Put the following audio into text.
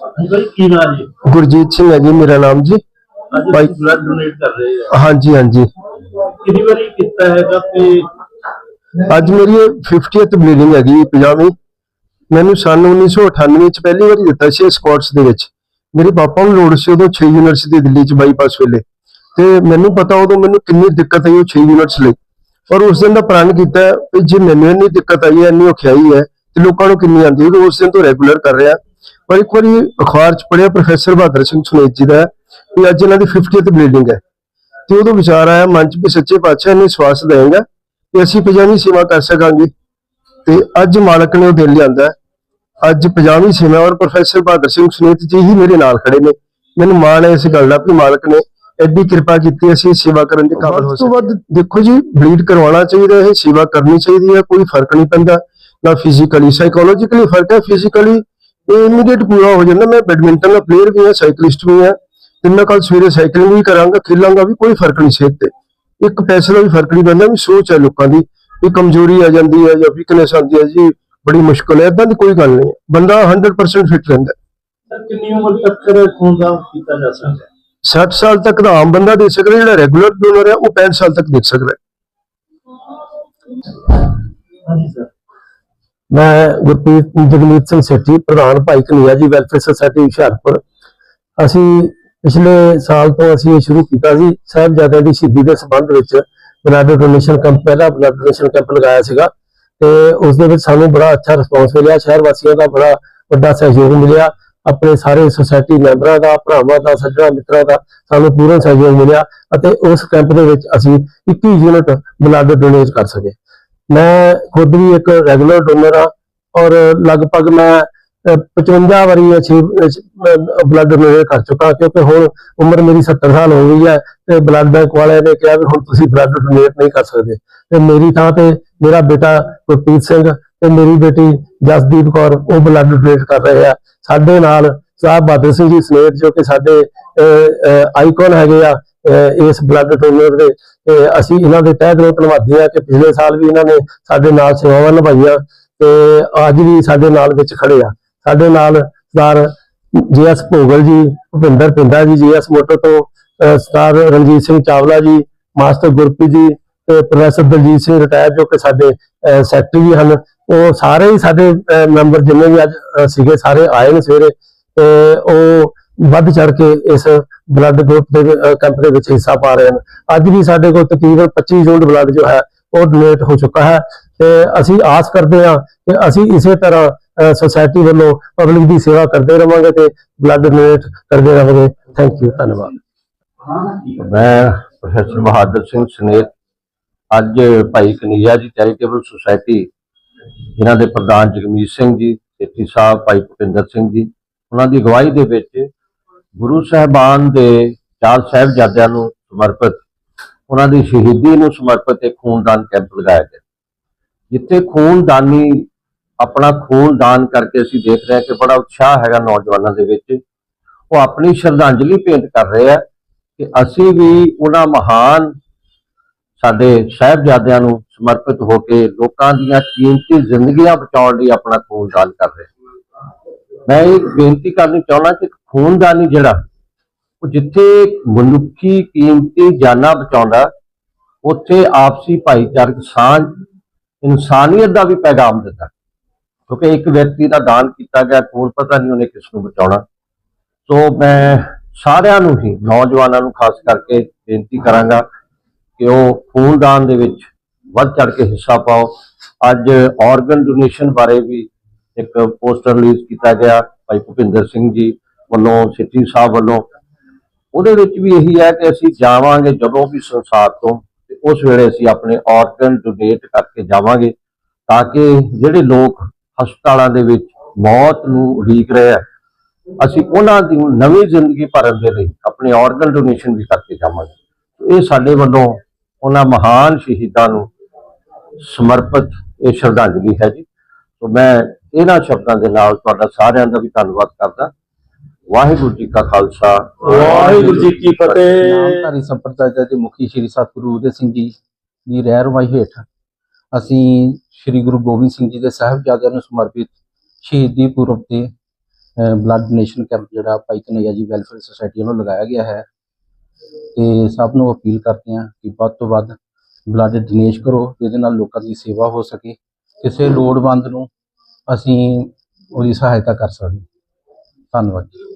ਭਾਈ ਕੀ ਨਾਮ ਜੀ? ਗੁਰਜੀਤ ਸਿੰਘ ਹੈ ਜੀ ਮੇਰਾ ਨਾਮ ਜੀ। ਅੱਜ ਭਾਈ- ਬਲੱਡ ਡੋਨੇਟ ਕਰ ਰਹੇ ਆ। ਹਾਂਜੀ ਹਾਂਜੀ। ਕਿੰਨੀ ਵਾਰੀ ਕੀਤਾ ਹੈਗਾ ਤੇ ਅੱਜ ਮੇਰੀ 50th ਬਲੀਡਿੰਗ ਹੈਗੀ 50ਵੀਂ ਮੈਨੂੰ ਸਨ 1998 ਚ ਪਹਿਲੀ ਵਾਰੀ ਦਿੱਤਾ ਸੀ ਸਕਾਟਸ ਦੇ ਵਿੱਚ। ਮੇਰੇ ਪਾਪਾ ਨੂੰ ਲੋੜ ਸੀ ਉਦੋਂ 6 ਯੂਨਿਟਸ ਦੀ ਦਿੱਲੀ ਚ ਬਾਈਪਾਸ ਵੇਲੇ। ਤੇ ਮੈਨੂੰ ਪਤਾ ਉਦੋਂ ਮੈਨੂੰ ਕਿੰਨੀ ਦਿੱਕਤ ਆਈ ਉਹ 6 ਯੂਨਿਟਸ ਲਈ। ਪਰ ਉਸ ਦਿਨ ਦਾ ਪ੍ਰਣ ਕੀਤਾ ਕਿ ਜੇ ਮੈਨੂੰ ਇੰਨੀ ਦਿੱਕਤ ਆਈ ਹੈ ਇੰਨੀ ਔਖਿਆਈ ਹੈ ਤੇ ਲੋਕਾਂ ਨੂੰ ਕਿੰਨੀ ਆਉਂਦੀ ਹੈ ਉਸ ਦਿਨ ਤੋਂ ਰੈਗੂਲਰ ਕਰ ਰਿਹਾ। ਪਰ ਇੱਕ ਵਾਰੀ ਅਖਬਾਰ ਚ ਪੜਿਆ ਪ੍ਰੋਫੈਸਰ ਬਹਾਦਰ ਸਿੰਘ ਸੁਨੇਤ ਜੀ ਦਾ ਕਿ ਅੱਜ ਇਹਨਾਂ ਦੀ 50th ਬਲੀਡਿੰਗ ਹੈ। ਤੇ ਉਦੋਂ ਵਿਚਾਰ ਆਇਆ ਮਨ ਚ ਵੀ ਸੱਚੇ ਪਾਤਸ਼ਾਹ ਨੇ ਸਵਾਸ ਦੇਗਾ ਕਿ ਅਸੀਂ ਪੰਜਾਬੀ ਸੇਵਾ ਕਰ ਸਕਾਂਗੇ। ਤੇ ਅੱਜ ਮਾਲਕ ਨੇ ਉਹ ਦਿਲ ਲਿਆਂਦਾ। ਅੱਜ ਪੰਜਾਬੀ ਸੇਵਾ ਔਰ ਪ੍ਰੋਫੈਸਰ ਬਹਾਦਰ ਸਿੰਘ ਸੁਨੀਤ ਜੀ ਹੀ ਮੇਰੇ ਨਾਲ ਖੜੇ ਨੇ। ਮੈਨੂੰ ਮਾਣ ਹੈ ਇਸ ਗੱਲ ਦਾ ਕਿ ਮਾਲਕ ਨੇ ਐਡੀ ਕਿਰਪਾ ਕੀਤੀ ਅਸੀਂ ਸੇਵਾ ਕਰਨ ਦੇ ਕਾਬਿਲ ਹੋ ਸਕੇ ਵੱਧ ਦੇਖੋ ਜੀ ਬਲੀਡ ਕਰਵਾਉਣਾ ਚਾਹੀਦਾ ਹੈ ਸੇਵਾ ਕਰਨੀ ਚਾਹੀਦੀ ਹੈ ਕੋਈ ਫ਼ਰਕ ਨਹੀਂ ਪੈਂਦਾ। ਨਾ ਫਿਜ਼ੀਕਲੀ ਸਾਈਕੋਲੋਜੀਕਲੀ ਫ਼ਰਕ ਹੈ ਫਿਜ਼ੀਕਲੀ ਇਹ ਇਮੀਡੀਏਟ ਪੂਰਾ ਹੋ ਜਾਂਦਾ। ਮੈਂ ਬੈਡਮਿੰਟਨ ਦਾ ਪਲੇਅਰ ਵੀ ਹਾਂ ਸਾਈਕਲਿਸਟ ਵੀ ਹਾਂ। ਤੇ ਮੈਂ ਕੱਲ ਸਵੇਰੇ ਸਾਈਕਲਿੰਗ ਵੀ ਕਰਾਂਗਾ ਖੇਲਾਂਗਾ ਵੀ ਕੋਈ ਫ਼ਰਕ ਨਹੀਂ ਸਿਹਤ ਤੇ। ਇੱਕ ਪੈਸੇ ਦਾ ਵੀ ਫ਼ਰਕ ਨਹੀਂ ਪੈਂਦਾ ਵੀ ਸੋਚ ਹੈ ਲੋਕਾਂ ਦੀ ਵੀ ਕਮਜ਼ੋਰੀ ਆ ਜਾਂਦੀ ਹੈ ਜਾਂ ਵੀਕਨੈਸ ਆਉਂਦੀ ਹੈ ਜੀ ਬੜੀ ਮੁਸ਼ਕਲ ਹੈ ਇਦਾਂ ਦੀ ਕੋਈ ਗੱਲ ਨਹੀਂ ਬੰਦਾ 100% ਫਿਟ ਰਹਿੰਦਾ। ਸਰ ਕਿੰਨੀ ਉਮਰ ਤੱਕ ਖੂਨਦਾਨ ਕੀਤਾ ਜਾ ਸਕਦਾ ਹੈ? 60 ਸਾਲ ਤੱਕ ਦਾ ਆਮ ਬੰਦਾ ਦੇ ਸਕਦਾ ਜਿਹੜਾ ਰੈਗੂਲਰ ਡੋਨਰ ਹੈ ਉਹ 65 ਸਾਲ ਤੱਕ ਦੇ ਸਕਦਾ ਹੈ। ਹਾਂਜੀ ਸਰ। ਮੈਂ ਗੁਰਪ੍ਰੀਤ ਜਗਮੀਤ ਸਿੰਘ ਸੇਠੀ, ਪ੍ਰਧਾਨ ਭਾਈ ਕਨਿਆ ਜੀ ਵੈਲਫੇਅਰ ਸੁਸਾਇਟੀ ਹੁਸ਼ਿਆਰਪੁਰ। ਅਸੀਂ ਪਿਛਲੇ ਸਾਲ ਤੋਂ ਅਸੀਂ ਇਹ ਸ਼ੁਰੂ ਕੀਤਾ ਸੀ। ਸਾਹਿਬਜ਼ਾਦਿਆਂ ਦੀ ਸ਼ਹੀਦੀ ਦੇ ਸੰਬੰਧ ਵਿੱਚ ਬਲੱਡ ਡੋਨੇਸ਼ਨ ਕੈਂਪ ਪਹਿਲਾ ਬਲੱਡ ਡੋਨੇਸ਼ਨ ਕੈਂਪ ਲਗਾਇਆ ਸੀਗਾ ਤੇ ਉਸ ਦੇ ਵਿੱਚ ਸਾਨੂੰ ਬੜਾ ਅੱਛਾ ਰਿਸਪੌਂਸ ਮਿਲਿਆ। ਸ਼ਹਿਰ ਵਾਸੀਆਂ ਦਾ ਬੜਾ ਵੱਡਾ ਸਹਿਯੋਗ ਮਿਲਿਆ। ਆਪਣੇ ਸਾਰੇ ਸੁਸਾਇਟੀ ਮੈਂਬਰਾਂ ਦਾ, ਭਰਾਵਾਂ ਦਾ, ਸੱਜਣਾ ਮਿੱਤਰਾਂ ਦਾ ਸਾਨੂੰ ਪੂਰਨ ਸਹਿਯੋਗ ਮਿਲਿਆ ਅਤੇ ਉਸ ਕੈਂਪ ਦੇ ਵਿੱਚ ਅਸੀਂ 21 ਯੂਨਿਟ ਬਲੱਡ ਡੋਨੇਟ ਕਰ ਸਕੇ। ਮੈਂ ਖੁਦ ਵੀ ਇੱਕ ਰੈਗੂਲਰ ਡੋਨਰ ਆ ਔਰ ਲਗਭਗ ਮੈਂ ਅਹ, 55 ਵਾਰੀ ਬਲੱਡ ਡੋਨੇਟ ਕਰ ਚੁੱਕਾ ਕਿਉਂਕਿ ਹੁਣ ਉਮਰ ਮੇਰੀ 70 ਸਾਲ ਹੋ ਗਈ ਹੈ ਤੇ ਬਲੱਡ ਬੈਂਕ ਵਾਲਿਆਂ ਨੇ ਕਿਹਾ ਵੀ ਹੁਣ ਤੁਸੀਂ ਬਲੱਡ ਡੋਨੇਟ ਨਹੀਂ ਕਰ ਸਕਦੇ। ਤੇ ਮੇਰੀ ਥਾਂ ਤੇ ਮੇਰਾ ਬੇਟਾ ਗੁਰਪ੍ਰੀਤ ਸਿੰਘ ਤੇ ਮੇਰੀ ਬੇਟੀ ਜਸਦੀਪ ਕੌਰ ਉਹ ਬਲੱਡ ਡੋਨੇਟ ਕਰ ਰਹੇ ਆ। ਸਾਡੇ ਨਾਲ ਸਾਹਿਬ ਬਹਾਦਰ ਸਿੰਘ ਜੀ ਸਨੇਤ ਜੋ ਕਿ ਸਾਡੇ ਆਈਕਨ ਹੈਗੇ ਆ ਇਸ ਬਲੱਡ ਡੋਨਰ ਦੇ, ਤੇ ਅਸੀਂ ਇਹਨਾਂ ਦੇ ਤਹਿ ਦਿਲੋਂ ਧੰਨਵਾਦੀ ਆ ਕਿ ਪਿਛਲੇ ਸਾਲ ਵੀ ਇਹਨਾਂ ਨੇ ਸਾਡੇ ਨਾਲ ਸੇਵਾਵਾਂ ਨਿਭਾਈਆਂ ਤੇ ਅੱਜ ਵੀ ਸਾਡੇ ਨਾਲ ਵਿੱਚ ਖੜੇ ਆ। ਸਾਡੇ ਨਾਲ ਸਰਦਾਰ ਜੀਐਸ ਭੋਗਲ ਜੀ, ਭੁਪਿੰਦਰ ਪਿੰਡਾ ਜੀ, ਜੀਐਸ ਮੋਟਰ ਤੋਂ ਸਰਦਾਰ ਰਣਜੀਤ ਸਿੰਘ ਚਾਵਲਾ ਜੀ, ਮਾਸਟਰ ਗੁਰਪ੍ਰੀਤ ਜੀ ਤੇ ਪ੍ਰੋਫੈਸਰ ਦਲਜੀਤ ਸਿੰਘ ਰਿਟਾਇਰ ਜੋ ਕਿ ਸਾਡੇ ਸੈਕਟਰੀ ਵੀ ਹਨ। ਉਹ ਸਾਰੇ ਹੀ ਸਾਡੇ ਮੈਂਬਰ ਜਿੰਨੇ ਵੀ ਅੱਜ ਸੀਗੇ, ਸਾਰੇ ਆਏ ਨੇ ਸਵੇਰੇ ਤੇ ਉਹ ਵੱਧ ਚੜ ਕੇ ਇਸ ਬਲੱਡ ਗਰੁੱਪ ਦੇ ਕੈਂਪ ਦੇ ਵਿੱਚ ਹਿੱਸਾ ਪਾ ਰਹੇ ਹਨ। ਅੱਜ ਵੀ ਸਾਡੇ ਕੋਲ ਤਕਰੀਬਨ 25 ਯੂਨਿਟ ਬਲੱਡ ਜੋ ਹੈ, ਉਹ ਡੋਨੇਟ ਹੋ ਚੁੱਕਾ ਹੈ ਤੇ ਅਸੀਂ ਆਸ ਕਰਦੇ ਹਾਂ ਕਿ ਅਸੀਂ ਇਸੇ ਤਰ੍ਹਾਂ ਸੋਸਾਇਟੀ ਵੱਲੋਂ ਪਬਲਿਕ ਦੀ ਸੇਵਾ ਕਰਦੇ ਰਵਾਂਗੇ ਤੇ ਬਲੱਡ ਡੋਨੇਟ ਕਰਦੇ ਰਹਾਂਗੇ ਥੈਂਕ ਯੂ ਧੰਨਵਾਦ। ਮੈਂ ਪ੍ਰੋਫੈਸਰ ਬਹਾਦਰ ਸਿੰਘ ਸਨੇਤ ਅੱਜ ਭਾਈ ਕਨਈਆ ਜੀ ਚੈਰੀਟੇਬਲ ਸੁਸਾਇਟੀ ਜਿਨ੍ਹਾਂ ਦੇ ਪ੍ਰਧਾਨ ਜਗਮੀਤ ਸਿੰਘ ਜੀ, ਸੇਠੀ ਸਾਹਿਬ ਭਾਈ ਭੁਪਿੰਦਰ ਸਿੰਘ ਜੀ, ਉਹਨਾਂ ਦੀ ਅਗਵਾਈ ਦੇ ਵਿੱਚ ਗੁਰੂ ਸਾਹਿਬਾਨ ਦੇ ਚਾਰ ਸਾਹਿਬਜ਼ਾਦਿਆਂ ਨੂੰ ਸਮਰਪਿਤ, ਉਹਨਾਂ ਦੀ ਸ਼ਹੀਦੀ ਨੂੰ ਸਮਰਪਿਤ ਇੱਕ ਖੂਨਦਾਨ ਕੈਂਪ ਲਗਾਇਆ ਗਿਆ। ਜਿੱਥੇ ਖੂਨਦਾਨੀ ਆਪਣਾ ਖੂਨ ਦਾਨ ਕਰਕੇ ਅਸੀਂ ਦੇਖ ਰਹੇ ਹਾਂ ਕਿ ਬੜਾ ਉਤਸ਼ਾਹ ਹੈਗਾ ਨੌਜਵਾਨਾਂ ਦੇ ਵਿੱਚ। ਉਹ ਆਪਣੀ ਸ਼ਰਧਾਂਜਲੀ ਭੇਂਟ ਕਰ ਰਹੇ ਆ ਕਿ ਅਸੀਂ ਵੀ ਉਹਨਾਂ ਮਹਾਨ ਸਾਡੇ ਸਾਹਿਬਜ਼ਾਦਿਆਂ ਨੂੰ ਸਮਰਪਿਤ ਹੋ ਕੇ ਲੋਕਾਂ ਦੀਆਂ ਕੀਮਤੀ ਜ਼ਿੰਦਗੀਆਂ ਬਚਾਉਣ ਲਈ ਆਪਣਾ ਖੂਨਦਾਨ ਕਰ ਰਹੇ ਮੈਂ ਇਹ ਬੇਨਤੀ ਕਰਨੀ ਚਾਹੁੰਦਾ ਕਿ ਖੂਨਦਾਨੀ ਜਿਹੜਾ। ਉਹ ਜਿੱਥੇ ਮਨੁੱਖੀ ਕੀਮਤੀ ਜਾਨਾਂ ਬਚਾਉਂਦਾ, ਉੱਥੇ ਆਪਸੀ ਭਾਈਚਾਰਕ ਸਾਂਝ ਇਨਸਾਨੀਅਤ ਦਾ ਵੀ ਪੈਗਾਮ ਦਿੰਦਾ। ਕਿਉਂਕਿ ਇੱਕ ਵਿਅਕਤੀ ਦਾ ਦਾਨ ਕੀਤਾ ਗਿਆ ਖੂਨ ਪਤਾ ਨਹੀਂ ਉਹਨੇ ਕਿਸ ਨੂੰ ਬਚਾਉਣਾ। ਸੋ ਮੈਂ ਸਾਰਿਆਂ ਨੂੰ ਹੀ, ਨੌਜਵਾਨਾਂ ਨੂੰ ਖਾਸ ਕਰਕੇ ਬੇਨਤੀ ਕਰਾਂਗਾ ਕਿ ਉਹ ਖੂਨਦਾਨ ਦੇ ਵਿੱਚ ਵੱਧ ਚੜ ਕੇ ਹਿੱਸਾ ਪਾਓ। ਅੱਜ ਆਰਗਨ ਡੋਨੇਸ਼ਨ ਬਾਰੇ ਵੀ ਇੱਕ ਪੋਸਟਰ ਰਿਲੀਜ਼ ਕੀਤਾ ਗਿਆ, ਭਾਈ ਭੁਪਿੰਦਰ ਸਿੰਘ ਜੀ। ਵੱਲੋਂ ਸਿੱਧੀ ਸਾਹਿਬ ਵੱਲੋਂ। ਉਹਦੇ ਵਿੱਚ ਵੀ ਇਹੀ ਹੈ ਕਿ ਅਸੀਂ ਜਾਵਾਂਗੇ ਜਦੋਂ ਵੀ ਸੰਸਾਰ ਤੋਂ ਤੇ ਉਸ ਵੇਲੇ ਅਸੀਂ ਆਪਣੇ ਆਰਗਨ ਡੋਨੇਟ ਕਰਕੇ ਜਾਵਾਂਗੇ ਤਾਂ ਕਿ ਜਿਹੜੇ ਲੋਕ ਹਸਪਤਾਲਾਂ ਦੇ ਵਿੱਚ ਮੌਤ ਨੂੰ ਉਡੀਕ ਰਹੇ ਆ, ਅਸੀਂ ਉਹਨਾਂ ਦੀ ਨਵੀਂ ਜ਼ਿੰਦਗੀ ਭਰਨ ਦੇ ਲਈ ਆਪਣੇ ਆਰਗਨ ਡੋਨੇਸ਼ਨ ਵੀ ਕਰਕੇ ਜਾਵਾਂਗੇ। ਇਹ ਸਾਡੇ ਵੱਲੋਂ ਉਹਨਾਂ ਮਹਾਨ ਸ਼ਹੀਦਾਂ ਨੂੰ ਸਮਰਪਿਤ ਇਹ ਸ਼ਰਧਾਂਜਲੀ ਹੈ ਜੀ। ਸੋ ਮੈਂ ਇਹਨਾਂ ਸ਼ਬਦਾਂ ਦੇ ਨਾਲ ਤੁਹਾਡਾ ਸਾਰਿਆਂ ਦਾ ਵੀ ਧੰਨਵਾਦ ਕਰਦਾ। ਵਾਹਿਗੁਰੂ ਜੀ ਕਾ ਖਾਲਸਾ। ਵਾਹਿਗੁਰੂ ਜੀ ਕੀ ਫਤਿਹ। ਨਾਮਧਾਰੀ ਸੰਪਰਦਾਇ ਦੇ ਮੁਖੀ ਸ੍ਰੀ ਸਤਿਗੁਰੂ ਉਦੇ ਸਿੰਘ ਜੀ ਦੀ ਰਹਿਨੁਮਾਈ ਹੇਠ ਅਸੀਂ ਸ੍ਰੀ ਗੁਰੂ ਗੋਬਿੰਦ ਸਿੰਘ ਜੀ ਦੇ ਸਾਹਿਬਜ਼ਾਦਿਆਂ ਨੂੰ ਸਮਰਪਿਤ ਸ਼ਹੀਦੀ ਪੁਰਬ ਤੇ ਬਲੱਡ ਡੋਨੇਸ਼ਨ ਕੈਂਪ ਜਿਹੜਾ ਭਾਈ ਕਨਈਆ ਜੀ ਵੈਲਫੇਅਰ ਸੁਸਾਇਟੀ ਵੱਲੋਂ ਲਗਾਇਆ ਗਿਆ ਹੈ। ਤੇ ਸਭ ਨੂੰ ਅਪੀਲ ਕਰਦੇ ਹਾਂ ਕਿ ਵੱਧ ਤੋਂ ਵੱਧ ਬਲੱਡ ਡੋਨੇਟ ਕਰੋ ਜਿਹਦੇ ਨਾਲ ਲੋਕਾਂ ਦੀ ਸੇਵਾ ਹੋ ਸਕੇ। ਕਿਸੇ ਲੋੜਵੰਦ ਨੂੰ ਅਸੀਂ ਉਹਦੀ ਸਹਾਇਤਾ ਕਰ ਸਕਦੇ। ਧੰਨਵਾਦ ਜੀ।